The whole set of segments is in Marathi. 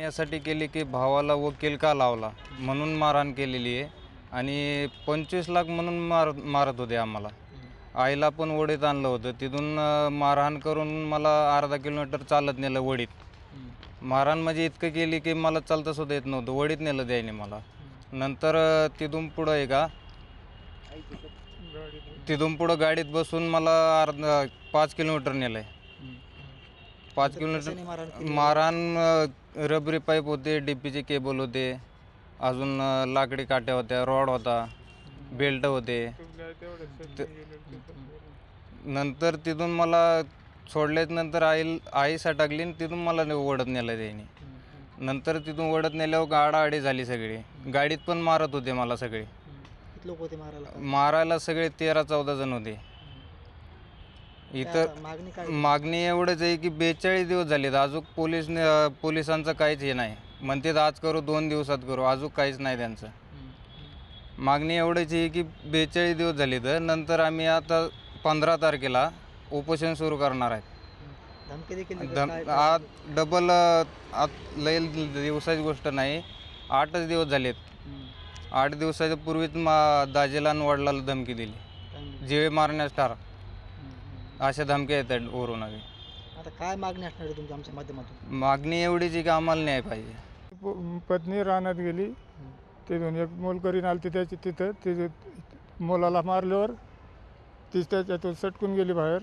यासाठी केली की भावाला वकील का लावला म्हणून मारहाण केलेली आहे. आणि पंचवीस लाख म्हणून मार मारत होते आम्हाला. आईला पण वडीत आणलं होतं. तिथून मारहाण करून मला अर्धा किलोमीटर चालत नेलं वडीत. मारहाण म्हणजे इतकं केली की मला चालता सुद्धा येत नव्हतं. वडीत नेलं द्यायने मला. नंतर तिथून पुढं आहे का? तिथून पुढं गाडीत बसून मला अर्धा पाच किलोमीटर नेलं आहे पाच किलोमीटर मारहाण अ, रबरी पाईप होते डीपीचे केबल होते अजून अ, लाकडी काट्या होत्या रॉड होता बेल्ट होते. ते- नंतर तिथून मला सोडल्याच नंतर आई आई सटकली आणि तिथून मला ने- ओढत नेलं त्याने. नंतर तिथून ओढत नेल्यावर गाडाआडी झाली सगळी. गाडीत पण मारत होते मला सगळे. किती लोक होते मारायला? मारायला सगळे तेरा चौदा जण होते. इतर मागणी काय मागणी एवढंच आहे की बेचाळीस दिवस झालेत. अजून पोलीस पोलिसांचं काहीच हे नाही. म्हणतात आज करू दोन दिवसात करू. अजून काहीच नाही त्यांचं. मागणी एवढीच आहे की बेचाळीस दिवस झाले तर नंतर आम्ही आता पंधरा तारखेला उपोषण सुरू करणार आहेत. धमकी देखील दिली. दम काय- आज डबल आत लय दिवसाची गोष्ट नाही. आठच दिवस झालेत. हम्म. आठ दिवसाच्या पूर्वीच मा दाजेला आणि वडिलाला धमकी दिली. काय? जीवे मारण्यास ठार. अशा धमक्या येतात वरून आधी. आता काय मागणी असणार आहे तुमच्या आमच्या माध्यमातून? मागणी एवढीच आहे की आम्हाला न्याय पाहिजे. प- पत्नी रानात गेली. तिथून एक मोलकरीन आली त्याची तिथं. तिथे मुलाला मारल्यावर ती त्याच्यातून सटकून गेली बाहेर.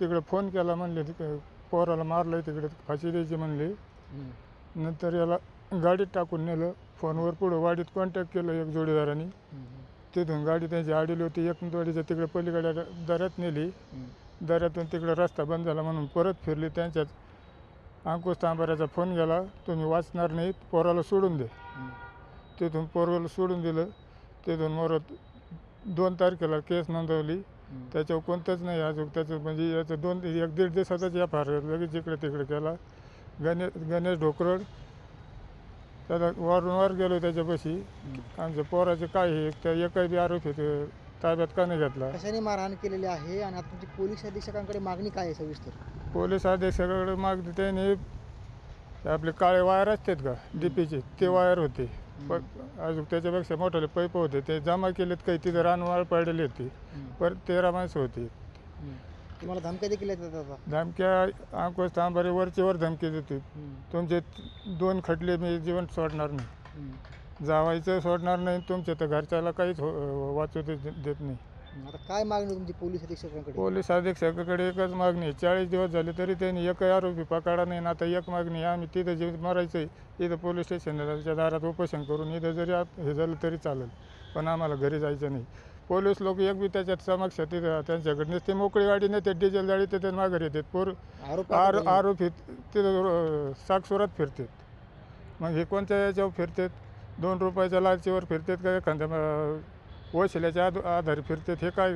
तिकडे फोन केला म्हणले तिकडे पोराला मारलं तिकडे फाशी द्यायची म्हणली. हम्म. नंतर याला गाडीत टाकून नेलं. फोनवर पुढं वाडीत कॉन्टॅक्ट केलं एक जोडीदारांनी. हम्म. तिथून गाडी त्यांची आडीली होती. एक वाडीच्या तिकडे पलीकडे दऱ्यात नेली. हम्म. दऱ्यातून तिकडे रस्ता बंद झाला म्हणून परत फिरली त्यांच्यात अंकुश तांबाऱ्याचा फोन गेला तुम्ही वाचणार नाहीत पोराला सोडून दे. तिथून पोरगाला सोडून दिलं. तिथून मोरत दोन तारखेला केस नोंदवली. त्याच्यावर कोणतंच नाही अजून त्याचं म्हणजे याचं दोन एक दीड दिवसाचाच या फार लगेच इकडे तिकडे केला. गणेश गणेश ढोकरड त्याला वारंवार गेलो त्याच्यापाशी. आमच्या पोराचे काय हे त्या एकाही बी आरोप होते ताब्यात का नाही घेतला? कशाने मारहाण केलेली आहे आणि आता तुमची पोलीस अधीक्षकांकडे मागणी काय आहे सविस्तर? पोलीस अधीक्षकाकडे मागते त्याने आपले काळे वायर असतात का डीपीचे ते वायर होते. पण अजून त्याच्यापेक्षा मोठाले पैप होते. ते जमा केलेत काही तिथं रानवाळ पडलेली होती. पर तेरा माणसं होती. तुम्हाला धमक्या देखील येतात आता? धमक्या अंकुश तांबारे वरची वर धमकी देते. तुमचे दोन खटले मी जीवन सोडणार नाही. हम्म. जावायचं सोडणार नाही तुमच्या तर घरच्याला काहीच हो- वाचू दे- देत नाही. आता काय मागणी तुमची पोलीस अधीक्षकांकडे? पोलीस अधीक्षकाकडे एकच मागणी आहे. चाळीस दिवस झाले तरी त्यांनी एकही आरोपी पकडा नाही आणि आता एक मागणी आहे. आम्ही तिथं जे मरायचं आहे इथं पोलीस स्टेशनला त्याच्या दारात उपोषण करून इथं जरी आत- हे झालं तरी चालेल पण आम्हाला घरी जायचं नाही. पोलीस लोक एक बी त्याच्यात समक्ष तिथं त्यांच्याकडे नसते मोकळी गाडी नेते डिझेल गाडी ते माघारी येतात. पोर आरोप आर आरोपी तिथं साक्षरात फिरतात. मग हे कोणत्या याच्यावर फिरतात? दोन रुपयाच्या लालचीवर फिरतात का एखाद्या वशिल्याच्या आध आधारे फिरतात हे काय